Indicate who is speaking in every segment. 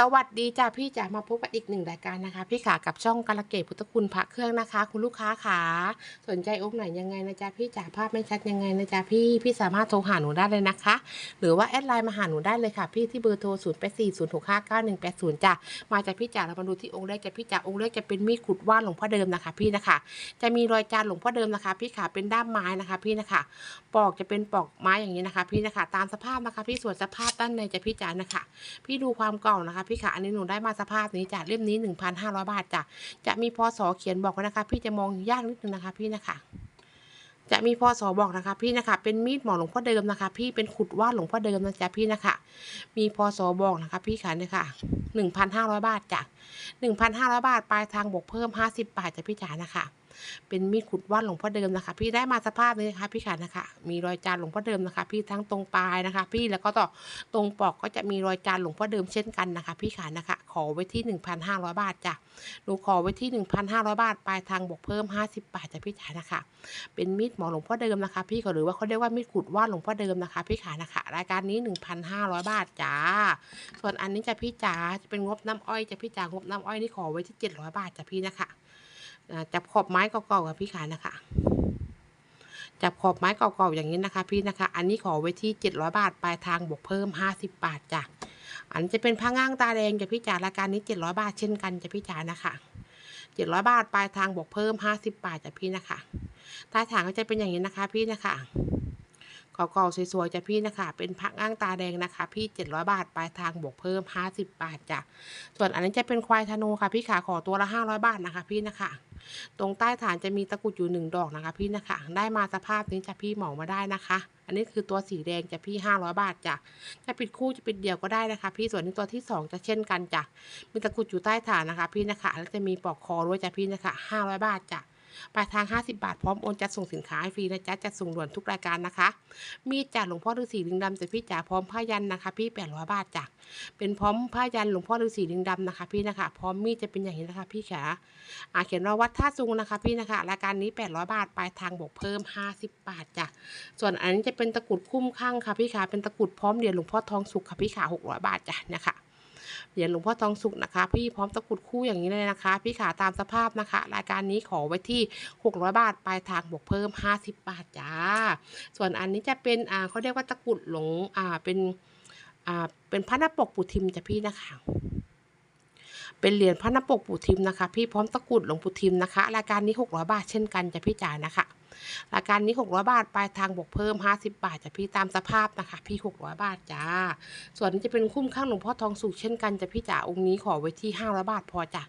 Speaker 1: สวัสดีจ้าพี่จ๋ามาพบกับอีกหนึ่งรายการนะคะ พี่ขากับช่องกาลเกตพุทธคุณพระเครื่องนะคะ คุณลูกค้าขาสนใจองค์ไหนยังไงนะจ๊ะพี่จ๋าภาพไม่ชัดยังไงนะจ๊ะพี่พี่สามารถโทรหาหนูได้เลยนะคะ หรือว่าแอดไลน์มาหาหนูได้เลยค่ะ พี่ที่เบอร์โทร0 8 4 0 6 5 9 1 8 0จ้ะมาจากพี่จ๋าเรามาดูที่องค์แรกจ้ะพี่จ๋าองค์แรกจะเป็นมีดขุดว่านหลวงพ่อเดิมนะคะ พี่นะคะ จะมีรอยจานหลวงพ่อเดิมนะคะ พี่ขาเป็นด้ามไม้นะคะ พี่นะคะปอกจะเป็นปอกไม้อย่างนี้นะคะ พี่นะคะ ตามสภาพนะคะ พี่ส่วนสภาพด้านในจะพี่จ๋านะคะ พี่ดูความเก่านะคะพี่ค่ะอันนี้หนูได้มาสภาพนี้จากเล่มนี้ 1,500 บาทจ้ะจะมีพศเขียนบอกไว้นะคะ พี่จะมองยากนิดนึงนะคะ พี่นะคะจะมีพศบอกนะคะ พี่นะคะ เป็นมีดหมอหลวงพ่อเดิมนะคะ พี่เป็นขุดว่าดหลวงพ่อเดิมนะจ๊ะพี่นะคะ มีพศบอกนะคะ พี่ค่ะเนี่ยค่ะ1,500 บาทจ้ะ1,500 บาทปลายทางบวกเพิ่ม 50 บาทจ้ะพี่จ๋านะคะ เป็นมีดขุดว่านหลวงพ่อเดิมนะคะ พี่ได้มาสภาพนี้นะคะพี่ขานะคะ มีรอยจานหลวงพ่อเดิมนะคะ พี่ทั้งตรงปลายนะคะ พี่แล้วก็ต่อตรงปอกก็จะมีรอยจานหลวงพ่อเดิมเช่นกันนะคะ พี่ขานะคะ ขอไว้ที่ 1,500 บาทจ้ะหนูขอไว้ที่ 1,500 บาทปลายทางบวกเพิ่ม 50 บาทจ้ะพี่ขานะคะ เป็นมีดหมอหลวงพ่อเดิมนะคะ พี่ก็หรือว่าเขาเรียกว่ามีดขุดว่านหลวงพ่อเดิมนะคะ พี่ขานะคะ รายการนี้ 1,500 บาทจ้าส่วนอันนี้จะพี่จ๋าจะเป็นงบน้ำอ้อยจะพี่จ๋างบน้ำอ้อยนี่ขอไว้ที่ 700 บาทจ้ะพี่นะคะ จับขอบไม้เก่าๆกับพี่ขานะคะ จับขอบไม้เก่าๆอย่างนี้นะคะ พี่นะคะ อันนี้ขอไว้ที่700บาทปลายทางบวกเพิ่มห้าสิบบาทจ้ะอันจะเป็นผ้าง่างตาแดงจะพี่จ๋ารายการนี้เจ็ดร้อยบาทเช่นกันจะพี่จ๋านะคะเจ็ดร้อยบาทปลายทางบวกเพิ่มห้าสิบบาทจ้ะพี่นะคะใต้ฐานก็จะเป็นอย่างนี้นะคะ พี่นะคะ เก่าๆสวยๆจ้ะพี่นะคะ เป็นพักอ้างตาแดงนะคะ พี่ 700 บาทปลายทางบวกเพิ่ม 50 บาทจ้ะส่วนอันนี้จะเป็นควายธนูค่ะ พี่ขาขอตัวละ 500 บาทนะคะ พี่นะคะ ตรงใต้ฐานจะมีตะกุดอยู่หนึ่งดอกนะคะ พี่นะคะ ได้มาสภาพนี้จะพี่เหมามาได้นะคะอันนี้คือตัวสีแดงจะพี่ 500 บาทจ้ะ จะปิดคู่จะปิดเดี่ยวก็ได้นะคะ พี่ ส่วนนี้ตัวที่สองจะเช่นกันจ้ะ มีตะกุดอยู่ใต้ฐานนะคะ พี่นะคะ แล้วจะมีปลอกคอด้วยจ้ะพี่นะคะ 500 บาทจ้ะ ปลายทาง 50 บาท พร้อมโอนจัดส่งสินค้าให้ฟรีนะจ๊ะจัดส่งด่วนทุกรายการนะคะ มีจากหลวงพ่อฤาษีลิงดำแต่พี่จ๋าพร้อมผ้ายันนะคะ พี่800บาทจ้ะเป็นพร้อมผ้ายันหลวงพ่อฤาษีลิงดำนะคะ พี่นะคะ พร้อมมีดจะเป็นอย่างนี้นะคะ พี่ขาอ่าเขียนว่าวัดท่าซุงนะคะ พี่นะคะรายการนี้ 800 บาทปลายทางบวกเพิ่ม 50 บาทจ้ะส่วนอันนี้จะเป็นตะกรุดคุ้มข้างค่ะพี่ขาเป็นตะกรุดพร้อมเหรียญหลวงพ่อทองสุกค่ะพี่ขา600 บาทจ้ะนะคะ เหรียญหลวงพ่อทองสุกนะคะ พี่พร้อมตะกรุดคู่อย่างนี้เลยนะคะ พี่ขาตามสภาพนะคะ รายการนี้ขอไว้ที่ 600 บาทปลายทางบวกเพิ่ม 50 บาทจ้า ส่วนอันนี้จะเป็นอ่าเขาเรียกว่าตะกรุดหลงอ่าเป็นอ่าเป็นพระนปกปูทิมจ้ะพี่นะคะเป็นเหรียญพระนปกปู่ทิมนะคะ พี่พร้อมตะกรุดหลวงปู่ทิมนะคะ รายการนี้ 600 บาทเช่นกันจะพี่จ๋านะคะ รายการนี้ 600 บาทปลายทางบวกเพิ่ม 50 บาทจะพี่ตามสภาพนะคะ พี่ 600 บาทจ้า ส่วนนี้จะเป็นคุ้มข้างหลวงพ่อทองสุกเช่นกันจะพี่จ๋าองค์นี้ขอไว้ที่ 500 บาทพอจ้ะ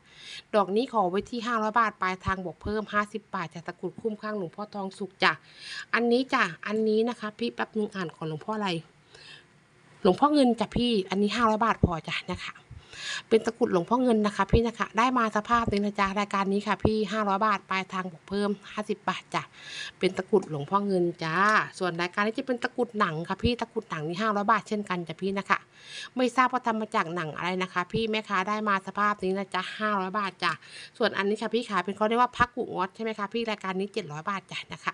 Speaker 1: ดอกนี้ขอไว้ที่ 500 บาทปลายทางบวกเพิ่ม 50 บาทจากตะกรุดคุ้มข้างหลวงพ่อทองสุกจ้ะอันนี้จ้ะอันนี้นะคะ พี่แป๊บนึงอ่านของหลวงพ่ออะไรหลวงพ่อเงินจ้ะพี่ อันนี้ 500 บาทพอจ้ะนะคะ เป็นตะกรุดหลวงพ่อเงินนะคะ พี่นะคะ ได้มาสภาพนี้นะจ๊ะรายการนี้ค่ะ พี่500บาทปลายทางบวกเพิ่ม 50 บาทจ้ะเป็นตะกรุดหลวงพ่อเงินจ้าส่วนรายการนี้จะเป็นตะกรุดหนังค่ะพี่ตะกรุดหนังนี่500บาทเช่นกันจ้ะพี่นะคะ ไม่ทราบว่าทำมาจากหนังอะไรนะคะ พี่แม่ค้าได้มาสภาพนี้นะจ๊ะ500 บาทจ้ะส่วนอันนี้ค่ะพี่ขาเป็นเขาเรียกว่าพักกุงอดใช่ไหมคะพี่รายการนี้ 700 บาทจ้ะนะคะ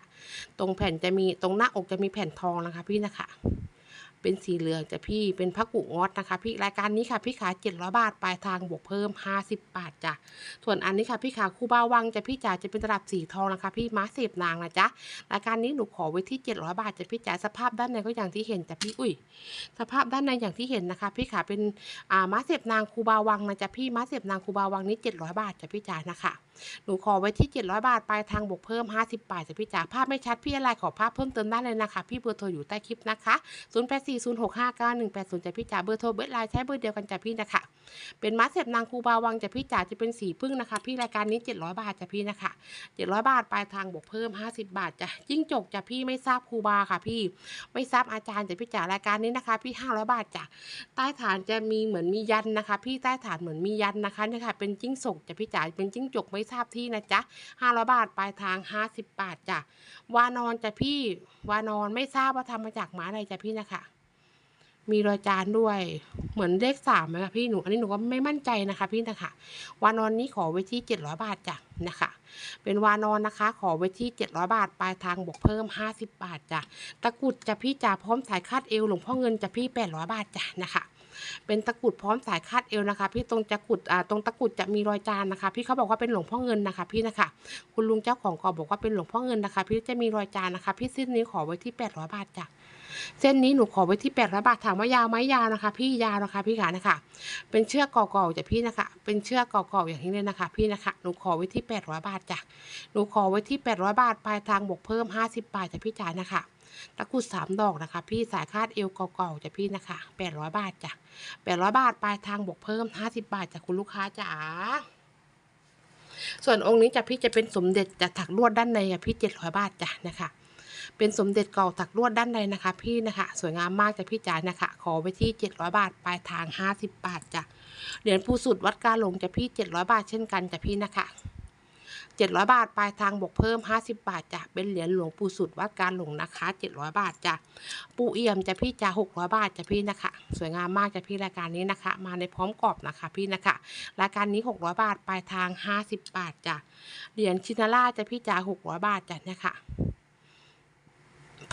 Speaker 1: ตรงแผ่นจะมีตรงหน้าอกจะมีแผ่นทองนะคะ พี่นะคะ เป็นสีเหลืองจะพี่เป็นพักกุงอดนะคะ พี่รายการนี้ค่ะพี่ขา700บาทปลายทางบวกเพิ่ม 50 บาทจ้ะส่วนอันนี้ค่ะพี่ขาคู่บาวังจะพี่จ๋าจะเป็นตลับสีทองนะคะ พี่ม้าเสพนางนะจ๊ะรายการนี้หนูขอไว้ที่ 700 บาทจะพี่จ๋าสภาพด้านในก็อย่างที่เห็นจะพี่อุ้ยสภาพด้านในอย่างที่เห็นนะคะ พี่ขาเป็นอ่าม้าเสพนางคูบาวังนะจ๊ะพี่ม้าเสพนางคูบาวังนี้ 700 บาทจ้ะพี่จ๋านะคะหนูขอไว้ที่ 700 บาทปลายทางบวกเพิ่ม 50 บาทจ้ะพี่จ๋าภาพไม่ชัดพี่อะไรขอภาพเพิ่มเติมได้เลยนะคะ พี่เบอร์โทรอยู่ใต้คลิปนะคะ0840659180จ้ะพี่จ๋าเบอร์โทรเบอร์ไลน์ใช้เบอร์เดียวกันจ้ะพี่นะคะ เป็นม้าเสพนางคูบาวังจ้ะพี่จ๋าจะเป็นสีพึ่งนะคะ พี่รายการนี้ 700 บาทจ้ะพี่นะคะ 700 บาทปลายทางบวกเพิ่ม 50 บาทจ้ะยิ่งจกจ้ะพี่ไม่ทราบครูบาค่ะพี่ไม่ทราบอาจารย์จ้ะพี่จ๋ารายการนี้นะคะ พี่ 500 บาทจ้ะใต้ฐานจะมีเหมือนมียันนะคะ พี่ใต้ฐานเหมือนมียันนะคะเนี่ยค่ะเป็นจิ้งจกจ้ะพี่จ๋าเป็นจิ้งจกไม่ทราบที่นะจ๊ะ500 บาทปลายทาง 50 บาทจ้ะวานอนจ้ะพี่วานอนไม่ทราบว่าทำมาจากหมาอะไรจ้ะพี่นะคะ มีรอยจานด้วย เหมือนเลขสามไหมคะพี่หนู อันนี้หนูก็ไม่มั่นใจนะคะพี่นะคะ วานอนนี้ขอไว้ที่700บาทจ้ะนะคะ เป็นวานอนนะคะ ขอไว้ที่700บาท ปลายทางบวกเพิ่ม50บบาทจ้ะ ตะกุดจะพี่จ๋าพร้อมสายคาดเอวหลวงพ่อเงินจะพี่800บาทจ้ะนะคะเป็นตะกุดพร้อมสายคาดเอวนะคะ พี่ตรงตะกุดอ่าตรงตะกุดจะมีรอยจานนะคะ พี่เขาบอกว่าเป็นหลวงพ่อเงินนะคะ พี่นะคะ คุณลุงเจ้าของกอบอกว่าเป็นหลวงพ่อเงินนะคะ พี่จะมีรอยจานนะคะ พี่เส้นนี้ขอไว้ที่800บาทจ้ะ เส้นนี้หนูขอไว้ที่800บาทถามว่ายาวไหมยาวนะคะ พี่ยาวนะคะพี่ขานะคะ เป็นเชือกเก่าๆจ้ะพี่นะคะ เป็นเชือกเก่าๆอย่างนี้เลยนะคะ พี่นะคะหนูขอไว้ที่800บาทจ้ะหนูขอไว้ที่800บาทปลายทางบวกเพิ่ม50บบาทจ้ะพี่จ๋านะคะตะกุดสามดอกนะคะ พี่สายคาดเอวเก่าๆจ้ะพี่นะคะ800บาทจ้ะ800บาทปลายทางบวกเพิ่ม50บบาทจากคุณลูกค้าจ๋าส่วนองค์นี้จะพี่จะเป็นสมเด็จจะถักลวดด้านในพี่700บาทจ้ะนะคะ เป็นสมเด็จเก่าถักลวดด้านในนะคะ พี่นะคะ สวยงามมากจ้ะพี่จ๋านะคะ ขอไว้ที่ 700 บาท ปลายทาง 50 บาทจ้ะ เหรียญผู้สุดวัดกาหลงจะพี่ 700 บาทเช่นกันจ้ะพี่นะคะ700 บาท ปลายทางบวกเพิ่ม 50 บาทจ้ะ เป็นเหรียญหลวงปู่สุดวัดการหลงนะคะ 700 บาทจ้ะ ปูเอี่ยมจะพี่จ้า600 บาทจ้ะพี่นะคะ สวยงามมากจ้ะพี่รายการนี้นะคะ มาในพร้อมกรอบนะคะพี่นะคะ รายการนี้ 600 บาท ปลายทาง 50 บาทจ้ะ เหรียญชินาร่าจะพี่จ้า600 บาทจ้ะเนี่ยค่ะ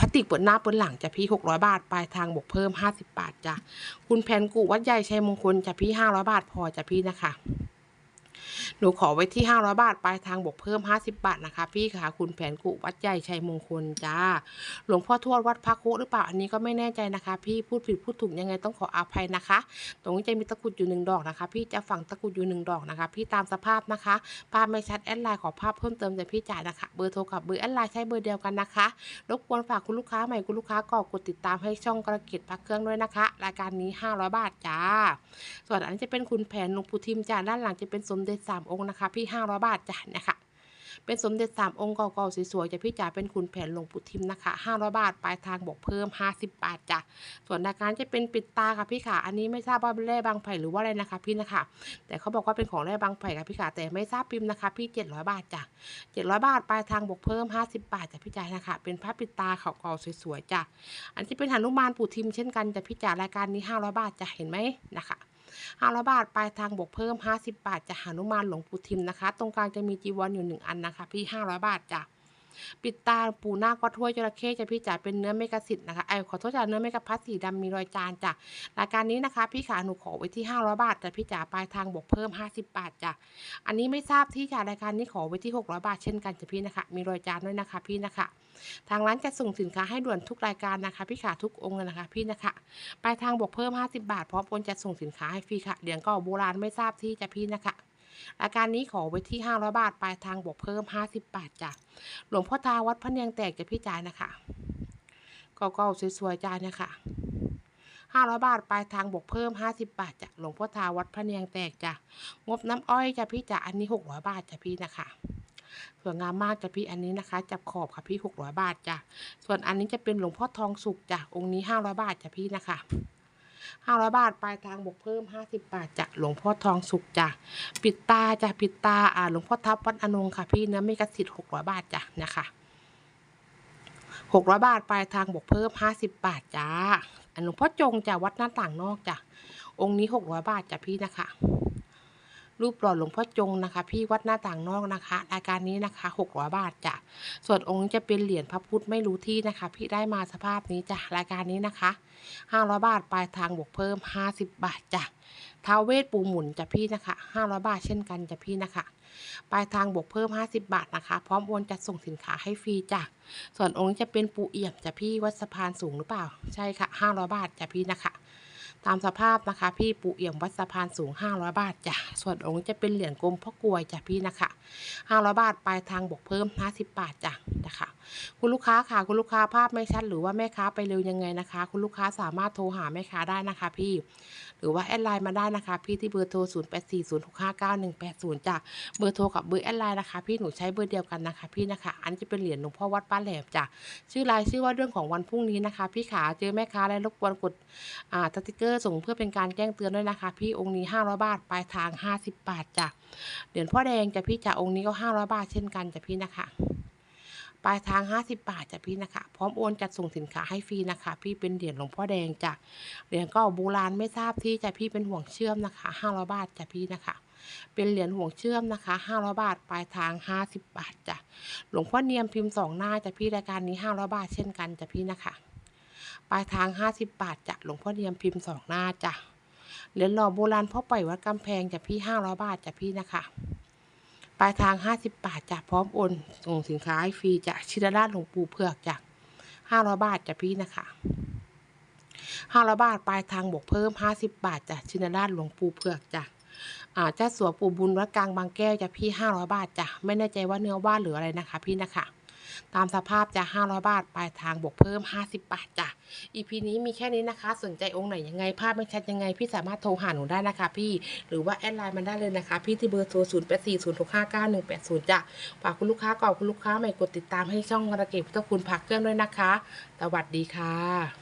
Speaker 1: พลาสติกปวดหน้าปวดหลังจะพี่หกร้อยบาท ปลายทางบวกเพิ่มห้าสิบาทจ้ะคุณแผนกูวัดใหญ่ชัยมงคลจะพี่ห้าร้อยบาทพอจะพี่นะคะ หนูขอไว้ที่ 500 บาท ปลายทางบวกเพิ่ม 50 บาทนะคะ พี่ค่ะ คุณแผนกุวัดใหญ่ชัยมงคลจ้า หลวงพ่อทวดวัดพระโคหรือเปล่า อันนี้ก็ไม่แน่ใจนะคะ พี่พูดผิดพูดถูกยังไงต้องขออภัยนะคะ ตรงนี้จะมีตะกรุดอยู่หนึ่งดอกนะคะ พี่จะฝังตะกรุดอยู่หนึ่งดอกนะคะ พี่ตามสภาพนะคะ ภาพไม่ชัดแอดไลน์ขอภาพเพิ่มเติมจากพี่จ่ายนะคะ เบอร์โทรกับเบอร์แอดไลน์ใช้เบอร์เดียวกันนะคะ รบกวนฝากคุณลูกค้าใหม่คุณลูกค้าก็กดติดตามให้ช่องกระกิจพักเครื่องด้วยนะคะ รายการนี้ 500 บาทจ้า ส่วนอันนี้จะเป็นคุณแผนหลวงปู่ทิมจ้าด้านหลังจะเป็นสมเด็จสามองค์นะคะ พี่ 500 บาทจ้ะนะคะเป็นสมเด็จสามองค์เก่าๆสวยๆจะพี่จ๋าเป็นคุณแผนหลวงปู่ทิมนะคะ 500 บาท ปลายทางบวกเพิ่ม 50 บาทจ้ะ ส่วนรายการจะเป็นปิดตาค่ะพี่ค่ะอันนี้ไม่ทราบว่าเป็นแร่บางไผ่หรือว่าอะไรนะคะพี่นะคะ แต่เขาบอกว่าเป็นของแร่บางไผ่ค่ะพี่ค่ะแต่ไม่ทราบพิมพ์นะคะ พี่ 700 บาทจ้ะ 700 บาท ปลายทางบวกเพิ่ม 50 บาทจ้ะพี่จ๋านะคะ เป็นผ้าปิดตาเก่าๆสวยๆจ้ะ อันที่เป็นหนุมานปู่ทิมเช่นกันจ้ะพี่จ๋ารายการนี้ 500 บาทจ้ะ เห็นไหมนะคะ 500 บาทปลายทางบวกเพิ่ม 50 บาทจะหานุมานหลวงปู่ทิมนะคะ ตรงกลางจะมีจีวรอยู่หนึ่งอันนะคะ พี่ 500 บาทจ้ะ ปิดตาปูนาควัดถ้วยจระเข้จะพี่จ๋าเป็นเนื้อเมกะสิทธ์นะคะไอขอโทษจ้ะเนื้อเมกะพัสสีดำมีรอยจานจ้ะรายการนี้นะคะ พี่ขาหนูขอไว้ที่ 500 บาทแต่พี่จ๋าปลายทางบวกเพิ่ม 50 บาทจ้ะอันนี้ไม่ทราบที่จ้ะรายการนี้ขอไว้ที่ 600 บาทเช่นกันจ้ะพี่นะคะ มีรอยจานด้วยนะคะพี่นะคะ ทางร้านจะส่งสินค้าให้ด่วนทุกรายการนะคะพี่ขาทุกองค์เลยนะคะพี่นะคะปลายทางบวกเพิ่ม 50 บาทพร้อมโอนจะส่งสินค้าให้ฟรีค่ะเหรียญก่าโบราณไม่ทราบที่จะพี่นะคะ ราการนี้ขอไว้ที่ 500 บาท ปลายทางบวกเพิ่ม 50 บาทจ้ะ หลวงพ่อตาวัดพระเนียงแตกจะพี่จ่ายนะคะก่าๆสวยๆจ้าเนี่ยค่ะ500 บาท ปลายทางบวกเพิ่ม 50 บาทจ้ะ หลวงพ่อตาวัดพระเนียงแตกจ้ะ งบน้ำอ้อยจ้ะพี่จ้ะ อันนี้ 600 บาทจ้ะพี่นะคะสวยงามมากจ้ะพี่อันนี้นะคะ จับขอบค่ะพี่ 600 บาทจ้ะ ส่วนอันนี้จะเป็นหลวงพ่อทองสุกจ้ะ องค์นี้ 500 บาทจ้ะพี่นะคะ 500 บาทปลายทางบวกเพิ่ม 50 บาทจะหลวงพ่อทองสุกจ้ะปิดตาจ้ะปิดตาอ่าหลวงพ่อทับวัดอนงค่ะ พี่เนื้อไม่กระสิทธิ์600 บาทจ้ะนะคะ600 บาทปลายทางบวกเพิ่ม 50 บาทจ้าอันหลวงพ่อจงจ้ะวัดหน้าต่างนอกจ้ะองค์นี้ 600 บาทจ้ะพี่นะคะ รูปหล่อหลวงพ่อจงนะคะ พี่วัดหน้าต่างนอกนะคะ รายการนี้นะคะ 600 บาทจ้ะส่วนองค์จะเป็นเหรียญพระพุทธไม่รู้ที่นะคะ พี่ได้มาสภาพนี้จ้ะรายการนี้นะคะ 500 บาทปลายทางบวกเพิ่ม 50 บาทจ้ะท้าเวทปูหมุนจ้ะพี่นะคะ 500 บาทเช่นกันจ้ะพี่นะคะปลายทางบวกเพิ่ม 50 บาทนะคะ พร้อมโอนจัดส่งสินค้าให้ฟรีจ้ะ ส่วนองค์จะเป็นปูเอี่ยมจ้ะพี่วัดสะพานสูงหรือเปล่า ใช่ค่ะ 500 บาทจ้ะพี่นะคะ ตามสภาพนะคะ พี่ปูเอี่ยมวัดสะพานสูง 500 บาทจ้ะ ส่วนองค์จะเป็นเหรียญกลมพ่อกลวยจ้ะพี่นะคะ 500 บาทปลายทางบวกเพิ่ม 50 บาทจ้ะนะคะ คุณลูกค้าค่ะคุณลูกค้าภาพไม่ชัดหรือว่าแม่ค้าไปเร็วยังไงนะคะ คุณลูกค้าสามารถโทรหาแม่ค้าได้นะคะ พี่ หรือว่าแอดไลน์มาได้นะคะ พี่ที่เบอร์โทร 0840659180จ้ะ เบอร์โทรกับเบอร์แอดไลน์นะคะ พี่หนูใช้เบอร์เดียวกันนะคะ พี่นะคะ อันจะเป็นเหรียญหลวงพ่อวัดป้าแหลมจ้ะ ชื่อไลน์ชื่อว่าเรื่องของวันพรุ่งนี้นะคะ พี่ขาเจอแม่ค้าแล้วรบกวนกดอ่าสติกเกอร์ส่งเพื่อเป็นการแจ้งเตือนด้วยนะคะ พี่องค์นี้ 500 บาท ปลายทาง 50 บาทจ้ะเหรียญพ่อแดงจะพี่จ้ะองค์นี้ก็ 500 บาทเช่นกันจ้ะพี่นะคะปลายทาง 50 บาทจ้ะพี่นะคะ พร้อมโอนจัดส่งสินค้าให้ฟรีนะคะ พี่เป็นเหรียญหลวงพ่อแดงจ้ะเหรียญก็โบราณไม่ทราบที่จ้ะพี่เป็นห่วงเชื่อมนะคะ 500 บาทจ้ะพี่นะคะ เป็นเหรียญห่วงเชื่อมนะคะ500บาท ปลายทาง 50 บาทจ้ะหลวงพ่อเนียมพิมพ์สองหน้าจ้ะพี่รายการนี้ 500 บาทเช่นกันจ้ะพี่นะคะ ปลายทาง 50 บาทจ้ะหลวงพ่อเนียมพิมพ์สองหน้าจ้ะเหรียญหล่อโบราณพ่อปล่อยวัดกำแพงจ้ะพี่ห้าร้อยบาทจ้ะพี่นะคะปลายทางห้าสิบบาทจ้ะพร้อมโอนส่งสินค้าให้ฟรีจ้ะชิดาราชหลวงปู่เผือกจ้ะห้าร้อยบาทจ้ะพี่นะคะห้าร้อยบาทปลายทางบวกเพิ่มห้าสิบบาทจ้ะชินราชหลวงปู่เผือกจ้ะ อ่าเจ้าสัวปู่บุญวัดกลางบางแก้วจะพี่ห้าร้อยบาทจ้ะไม่แน่ใจว่าเนื้อว่านหรืออะไรนะคะ พี่นะคะตามสภาพจะ500 บาท ปลายทางบวกเพิ่ม 50 บาทจ้ะ EP นี้มีแค่นี้นะคะ สนใจองค์ไหนยังไง ภาพไม่ชัดยังไง พี่สามารถโทรหาหนูได้นะคะพี่ หรือว่าแอดไลน์มันได้เลยนะคะ พี่ที่เบอร์โทร 0 8 4 0 6 5 9 1 8 0 จ้ะ ฝากคุณลูกค้าก่อนคุณลูกค้าใหม่กดติดตามให้ช่องกระเก็บพุทธคุณผักเครื่องด้วยนะคะ สวัสดีค่ะ